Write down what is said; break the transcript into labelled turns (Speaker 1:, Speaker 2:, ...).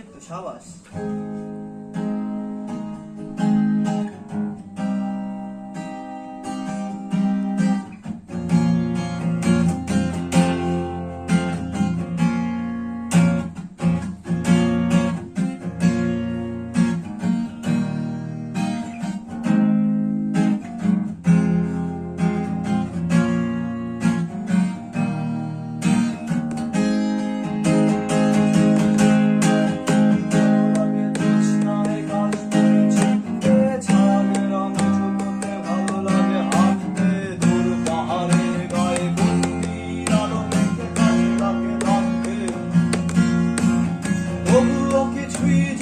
Speaker 1: এই সাবাস быть.